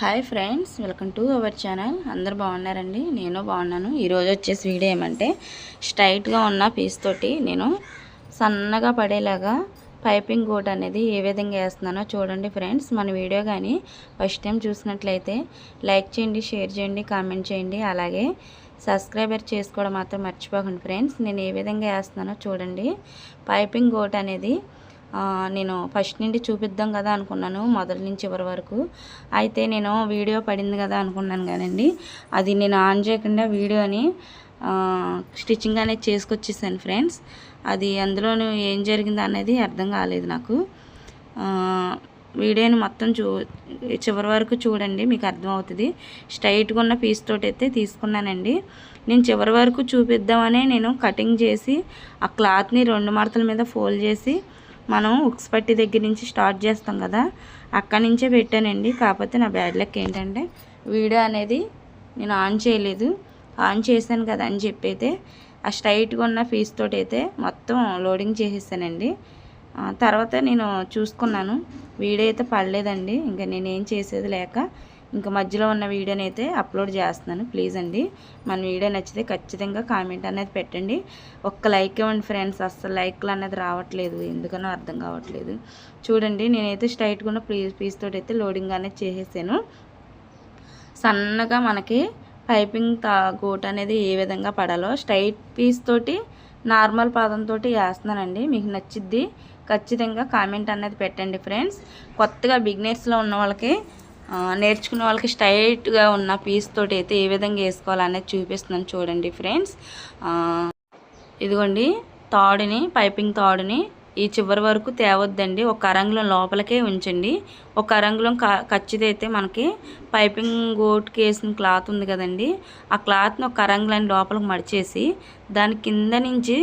Hi friends welcome to our channel అందరు బాగున్నారండి? నేను బాగున్నాను. ఈరోజు వచ్చేసి వీడియో ఏమంటే స్ట్రైట్గా ఉన్న పీస్ తోటి నేను సన్నగా పడేలాగా పైపింగ్ కోట్ అనేది ఏ విధంగా వేస్తున్నానో చూడండి ఫ్రెండ్స్ మన వీడియో కానీ ఫస్ట్ టైం చూసినట్లయితే లైక్ చేయండి షేర్ చేయండి కామెంట్ చేయండి. అలాగే సబ్స్క్రైబర్ చేసుకోవడం మాత్రం మర్చిపోకండి ఫ్రెండ్స్ నేను ఏ విధంగా వేస్తున్నానో చూడండి. పైపింగ్ కోట్ అనేది నేను ఫస్ట్ నుండి చూపిద్దాం కదా అనుకున్నాను మొదటి నుంచి చివరి వరకు. అయితే నేను వీడియో పడింది కదా అనుకున్నాను కానండి. అది నేను ఆన్ చేయకుండా వీడియోని స్టిచ్చింగ్ అనేది చేసుకొచ్చేసాను ఫ్రెండ్స్. అది అందులోను ఏం జరిగింది అనేది అర్థం కాలేదు నాకు. వీడియోని మొత్తం చూ చివరి వరకు చూడండి మీకు అర్థమవుతుంది. స్ట్రైట్గా ఉన్న పీస్ తోటి అయితే తీసుకున్నానండి. నేను చివరి వరకు చూపిద్దామనే నేను కటింగ్ చేసి ఆ క్లాత్ని రెండు మడతల మీద ఫోల్డ్ చేసి మనం ఉక్స్ పట్టి దగ్గర నుంచి స్టార్ట్ చేస్తాం కదా అక్కడి నుంచే పెట్టానండి. కాకపోతే నా బ్యాడ్ లక్ ఏంటంటే వీడియో అనేది నేను ఆన్ చేయలేదు. ఆన్ చేశాను కదా అని చెప్పి అయితే ఆ స్ట్రైట్గా ఉన్న పీస్ తోటి అయితే మొత్తం లోడింగ్ చేసేసానండి. తర్వాత నేను చూసుకున్నాను. వీడియో అయితే పడలేదండి. ఇంకా నేనేం చేసేది లేక ఇంకా మధ్యలో ఉన్న వీడియోని అయితే అప్లోడ్ చేస్తున్నాను. ప్లీజ్ అండి. మన వీడియో నచ్చితే ఖచ్చితంగా కామెంట్ అనేది పెట్టండి. ఒక్క లైక్ ఇవ్వండి ఫ్రెండ్స్. అస్సలు లైక్లు అనేది రావట్లేదు. ఎందుకనో అర్థం కావట్లేదు. చూడండి నేనైతే స్ట్రైట్గా ఉన్న పీస్ పీస్ తోటి అయితే లోడింగ్ అనేది చేసేసాను. సన్నగా మనకి పైపింగ్ తా గోట్ అనేది ఏ విధంగా పడాలో స్ట్రైట్ పీస్ తోటి నార్మల్ పాదంతో వేస్తున్నానండి. మీకు నచ్చిద్ది ఖచ్చితంగా కామెంట్ అనేది పెట్టండి ఫ్రెండ్స్. కొత్తగా బిగినర్స్లో ఉన్న వాళ్ళకి నేర్చుకునే వాళ్ళకి స్ట్రైట్గా ఉన్న పీస్ తోటి అయితే ఏ విధంగా వేసుకోవాలనేది చూపిస్తున్నాను చూడండి ఫ్రెండ్స్. ఇదిగోండి తాడుని పైపింగ్ తాడుని ఈ చివరి వరకు తేవద్దండి. ఒక అరంగులం లోపలికే ఉంచండి. ఒక అరంగులం క ఖచ్చితైతే మనకి పైపింగ్ గోటుకి వేసిన క్లాత్ ఉంది కదండి. ఆ క్లాత్ని ఒక అరంగులాన్ని లోపలికి మడిచేసి దాని కింద నుంచి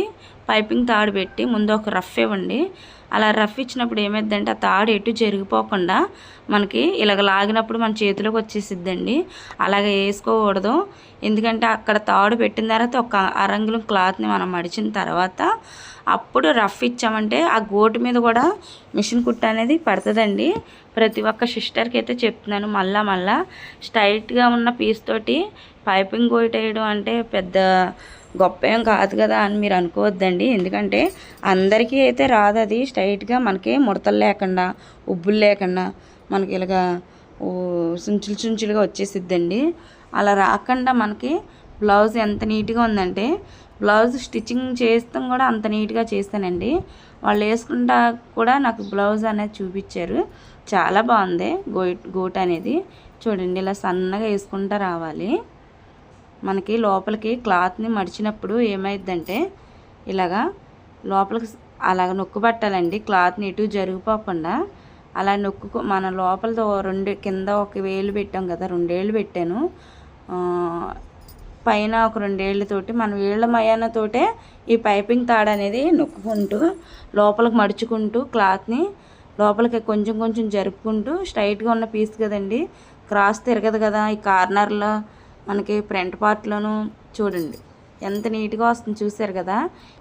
పైపింగ్ తాడు పెట్టి ముందు ఒక రఫ్ ఇవ్వండి. అలా రఫ్ ఇచ్చినప్పుడు ఏమైందంటే ఆ తాడు ఎటు జరిగిపోకుండా మనకి ఇలాగ లాగినప్పుడు మన చేతిలోకి వచ్చేసిద్దండి. అలాగే వేసుకోకూడదు. ఎందుకంటే అక్కడ తాడు పెట్టిన తర్వాత ఒక అరంగులం క్లాత్ని మనం మడిచిన తర్వాత అప్పుడు రఫ్ ఇచ్చామంటే ఆ గోటు మీద కూడా మిషన్ కుట్ట అనేది పడుతుందండి. ప్రతి ఒక్క సిస్టర్కి అయితే చెప్తున్నాను మళ్ళా మళ్ళా స్ట్రైట్గా ఉన్న పీస్ తోటి పైపింగ్ గోటు వేయడం అంటే పెద్ద గొప్ప ఏం కాదు కదా అని మీరు అనుకోవద్దండి. ఎందుకంటే అందరికీ అయితే రాదు అది. స్ట్రైట్గా మనకి ముడతలు లేకుండా ఉబ్బులు లేకుండా మనకి ఇలాగా చుంచులు చుంచులుగా వచ్చేసిద్దండి. అలా రాకుండా మనకి బ్లౌజ్ ఎంత నీట్గా ఉందంటే బ్లౌజ్ స్టిచ్చింగ్ చేస్తాం కూడా అంత నీట్గా చేస్తానండి. వాళ్ళు వేసుకుంటా కూడా నాకు బ్లౌజ్ అనేది చూపించారు. చాలా బాగుంది గోట్ గోట్ అనేది. చూడండి ఇలా సన్నగా వేసుకుంటా రావాలి. మనకి లోపలికి క్లాత్ని మడిచినప్పుడు ఏమైందంటే ఇలాగా లోపలికి అలాగ నొక్కు పట్టాలండి. క్లాత్ని ఇటు జరిగిపోకుండా అలా నొక్కు మన లోపలతో రెండు కింద ఒక వేలు పెట్టాం కదా రెండేళ్ళు పెట్టాను. పైన ఒక రెండేళ్ళతోటి మన వేళ్ళ మయానతోటే ఈ పైపింగ్ తాడు అనేది నొక్కుకుంటూ లోపలికి మడుచుకుంటూ క్లాత్ని లోపలికి కొంచెం కొంచెం జరుపుకుంటూ స్ట్రైట్గా ఉన్న పీస్ కదండి క్రాస్ తిరగదు కదా ఈ కార్నర్లో. మనకి ఫ్రంట్ పార్ట్లోను చూడండి. ఎంత నీట్గా వస్తుంది చూసారు కదా?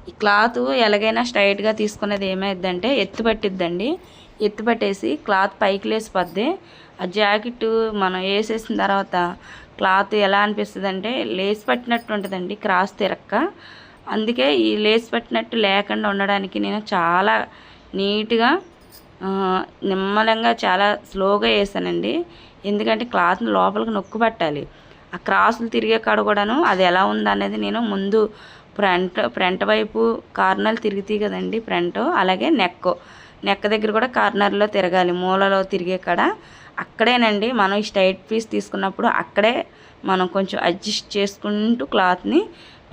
ఈ క్లాత్ ఎలాగైనా స్ట్రైట్గా తీసుకునేది ఏమైందంటే ఎత్తు పట్టిద్దండి. ఎత్తు పట్టేసి క్లాత్ పైకి లేసిపోద్ది. ఆ జాకెట్ మనం వేసేసిన తర్వాత క్లాత్ ఎలా అనిపిస్తుంది అంటే లేస్ పట్టినట్టు ఉంటుందండి క్రాస్ తిరక్క. అందుకే ఈ లేస్ పట్టినట్టు లేకుండా ఉండడానికి నేను చాలా నీట్గా నిమ్మలంగా చాలా స్లోగా వేసానండి. ఎందుకంటే క్లాత్ని లోపలికి నొక్కు పట్టాలి. ఆ క్రాసులు తిరిగే కాడ కూడాను అది ఎలా ఉందనేది నేను ముందు ఫ్రంట్ ఫ్రంట్ వైపు కార్నర్లు తిరుగుతాయి కదండి ఫ్రంట్ అలాగే నెక్. నెక్ దగ్గర కూడా కార్నర్లో తిరగాలి మూలలో తిరిగే కాడ. అక్కడేనండి మనం ఈ స్ట్రైట్ పీస్ తీసుకున్నప్పుడు అక్కడే మనం కొంచెం అడ్జస్ట్ చేసుకుంటూ క్లాత్ని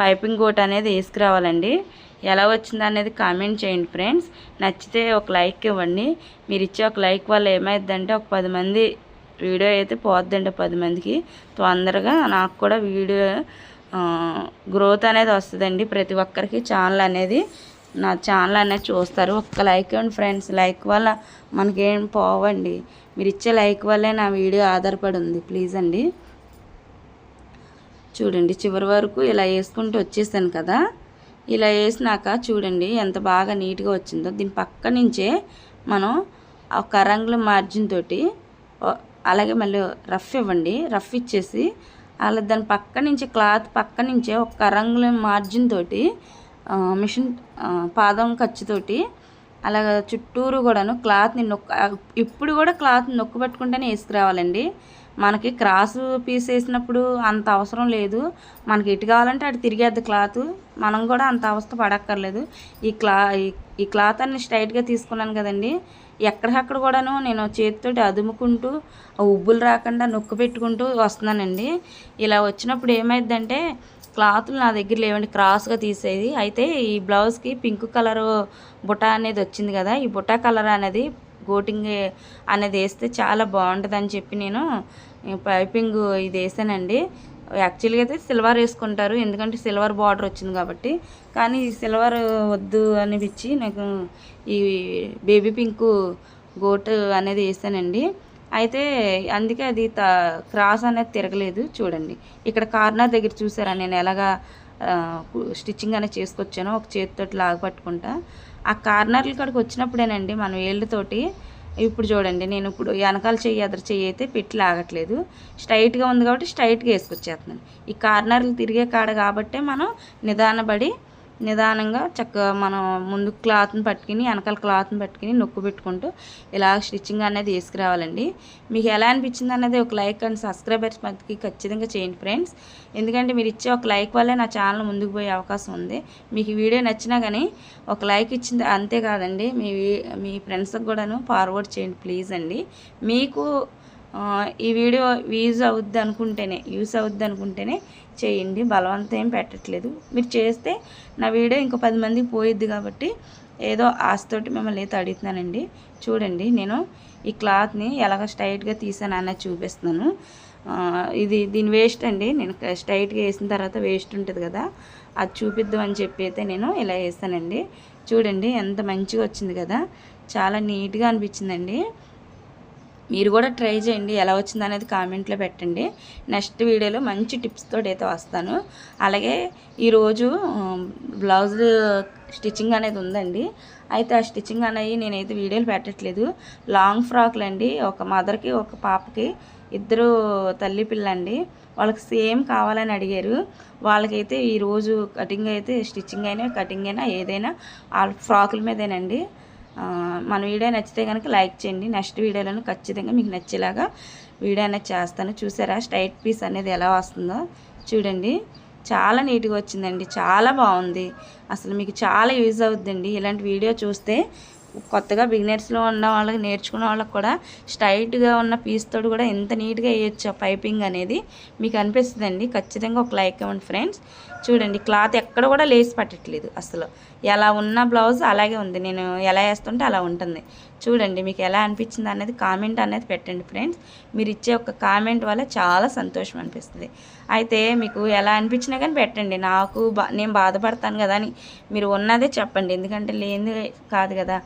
పైపింగ్ కోట్ అనేది వేసుకురావాలండి. ఎలా వచ్చింది అనేది కామెంట్ చేయండి ఫ్రెండ్స్. నచ్చితే ఒక లైక్ ఇవ్వండి. మీరు ఇచ్చే ఒక లైక్ వల్ల ఏమైందంటే ఒక పది మంది వీడియో అయితే పోద్దండి పది మందికి. తొందరగా నాకు కూడా వీడియో గ్రోత్ అనేది వస్తుందండి. ప్రతి ఒక్కరికి ఛానల్ అనేది నా ఛానల్ అనేది చూస్తారు. ఒక్క లైక్ ఇవ్వండి ఫ్రెండ్స్ లైక్ వల్ల మనకేం పోవండి. మీరు ఇచ్చే లైక్ వల్లే నా వీడియో ఆధారపడి ఉంది ప్లీజ్ అండి. చూడండి చివరి వరకు ఇలా వేసుకుంటూ వచ్చేసాను కదా. ఇలా వేసినాక చూడండి ఎంత బాగా నీట్గా వచ్చిందో. దీని పక్క నుంచే మనం ఒక రంగుల మార్జిన్ తోటి అలాగే మళ్ళీ రఫ్ ఇవ్వండి. రఫ్ ఇచ్చేసి అలా దాని పక్క నుంచి క్లాత్ పక్క నుంచే ఒక రంగుల మార్జిన్ తోటి మిషన్ పాదం ఖర్చుతోటి అలాగ చుట్టూరు కూడాను క్లాత్ని నొక్క ఇప్పుడు కూడా క్లాత్ నొక్కు పెట్టుకుంటేనే వేసుకురావాలండి. మనకి క్రాస్ పీస్ వేసినప్పుడు అంత అవసరం లేదు. మనకి ఎటు కావాలంటే అటు తిరిగేద్ది క్లాత్. మనం కూడా అంత అవస్థ పడక్కర్లేదు. ఈ క్లా ఈ- ఈ క్లాత్ అన్ని స్ట్రైట్గా తీసుకున్నాను కదండి. ఎక్కడికక్కడ కూడాను నేను చేతితోటి అదుముకుంటూ ఆ ఉబ్బులు రాకుండా నొక్కు పెట్టుకుంటూ వస్తున్నానండి. ఇలా వచ్చినప్పుడు ఏమైందంటే క్లాతులు నా దగ్గర లేవండి క్రాస్గా తీసేది. అయితే ఈ బ్లౌజ్కి పింక్ కలర్ బుటా అనేది వచ్చింది కదా ఈ బుటా కలర్ అనేది కోటింగ్ అనేది వేస్తే చాలా బాగుంటుంది అని చెప్పి నేను పైపింగ్ ఇది వేసానండి. యాక్చువల్గా అయితే సిల్వర్ వేసుకుంటారు ఎందుకంటే సిల్వర్ బార్డర్ వచ్చింది కాబట్టి. కానీ సిల్వర్ వద్దు అనిపించి నాకు ఈ బేబీ పింక్ గోట్ అనేది వేసానండి. అయితే అందుకే అది త క్రాస్ అనేది తిరగలేదు చూడండి. ఇక్కడ కార్నర్ దగ్గర చూసారా నేను ఎలాగా స్టిచ్చింగ్ అనేది చేసుకొచ్చాను ఒక చేతితోటి లాగ పట్టుకుంటా. ఆ కార్నర్ల కాడికి వచ్చినప్పుడేనండి మనం వేళ్ళతోటి. ఇప్పుడు చూడండి నేను ఇప్పుడు వెనకాల చెయ్యి ఎదురు చెయ్యి అయితే పెట్టి లాగట్లేదు. స్ట్రైట్గా ఉంది కాబట్టి స్ట్రైట్గా వేసుకొచ్చేస్తున్నాను. ఈ కార్నర్లు తిరిగే కాడ కాబట్టే మనం నిదానపడి నిదానంగా చక్కగా మనం ముందు క్లాత్ని పట్టుకుని వెనకాల క్లాత్ని పట్టుకుని నొక్కు పెట్టుకుంటూ ఇలా స్టిచ్చింగ్ అనేది వేసుకురావాలండి మీకు ఎలా అనిపించింది అనేది ఒక లైక్ అండ్ సబ్స్క్రైబర్స్ మధ్యకి ఖచ్చితంగా చేయండి ఫ్రెండ్స్. ఎందుకంటే మీరు ఇచ్చే ఒక లైక్ వల్లే నా ఛానల్ ముందుకు పోయే అవకాశం ఉంది. మీకు వీడియో నచ్చినా కానీ ఒక లైక్ ఇచ్చింది అంతేకాదండి మీ మీ ఫ్రెండ్స్కి కూడాను ఫార్వర్డ్ చేయండి ప్లీజ్ అండి. మీకు ఈ వీడియో యూజ్ అవుద్ది అనుకుంటేనే యూస్ అవుద్ది అనుకుంటేనే చేయండి. బలవంతం ఏం పెట్టట్లేదు. మీరు చేస్తే నా వీడియో ఇంకో పది మందికి పోయిద్ది కాబట్టి ఏదో ఆశతోటి మిమ్మల్ని అయితే అడుగుతున్నానండి. చూడండి నేను ఈ క్లాత్ని ఎలాగ స్ట్రైట్గా తీసాను అన్నది చూపిస్తున్నాను. ఇది దీని వేస్ట్ అండి. నేను స్ట్రైట్గా వేసిన తర్వాత వేస్ట్ ఉంటుంది కదా అది చూపిద్దాం అని చెప్పి అయితే నేను ఇలా వేసానండి. చూడండి ఎంత మంచిగా వచ్చింది కదా. చాలా నీట్గా అనిపించిందండి. మీరు కూడా ట్రై చేయండి. ఎలా వచ్చింది అనేది కామెంట్లో పెట్టండి. నెక్స్ట్ వీడియోలో మంచి టిప్స్ అయితే వస్తాను. అలాగే ఈరోజు బ్లౌజ్ స్టిచ్చింగ్ అనేది ఉందండి. అయితే ఆ స్టిచ్చింగ్ అనేది నేనైతే వీడియోలు పెట్టట్లేదు. లాంగ్ ఫ్రాక్లు అండి. ఒక మదర్కి ఒక పాపకి ఇద్దరు తల్లి పిల్లండి. వాళ్ళకి సేమ్ కావాలని అడిగారు. వాళ్ళకైతే ఈరోజు కటింగ్ అయితే స్టిచ్చింగ్ అయినా కటింగ్ అయినా ఏదైనా వాళ్ళ ఫ్రాకుల మీదేనండి. మన వీడియో నచ్చితే కనుక లైక్ చేయండి. నెక్స్ట్ వీడియోలను ఖచ్చితంగా మీకు నచ్చేలాగా వీడియో అనేది చేస్తాను. చూసారా? స్ట్రైట్ పీస్ అనేది ఎలా వస్తుందో చూడండి. చాలా నీట్గా వచ్చిందండి. చాలా బాగుంది. అసలు మీకు చాలా యూజ్ అవుద్దండి. ఇలాంటి వీడియో చూస్తే కొత్తగా బిగినర్స్లో ఉన్న వాళ్ళకి నేర్చుకున్న వాళ్ళకి కూడా స్ట్రైట్గా ఉన్న పీస్ తోడు కూడా ఎంత నీట్గా వేయచ్చు ఆ పైపింగ్ అనేది. మీకు అనిపిస్తుందండి? ఖచ్చితంగా ఒక లైక్ ఇవ్వండి ఫ్రెండ్స్ చూడండి క్లాత్ ఎక్కడ కూడా లేస్ పట్టట్లేదు అసలు. ఎలా ఉన్న బ్లౌజ్ అలాగే ఉంది. నేను ఎలా వేస్తుంటే అలా ఉంటుంది. చూడండి మీకు ఎలా అనిపించింది అనేది కామెంట్ అనేది పెట్టండి ఫ్రెండ్స్ మీరు ఇచ్చే ఒక కామెంట్ వల్ల చాలా సంతోషం అనిపిస్తుంది. అయితే మీకు ఎలా అనిపించినా కానీ పెట్టండి. నాకు బా నేను బాధపడతాను కదా అని మీరు ఉన్నదే చెప్పండి. ఎందుకంటే లేనిది కాదు కదా.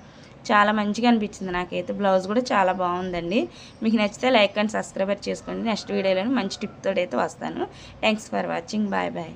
చాలా మంచిగా అనిపించింది నాకైతే. బ్లౌజ్ కూడా చాలా బాగుందండి. మీకు నచ్చితే లైక్ అండ్ సబ్స్క్రైబర్ చేసుకోండి. నెక్స్ట్ వీడియోలో మంచి టిప్ అయితే వస్తాను. Thanks for watching bye bye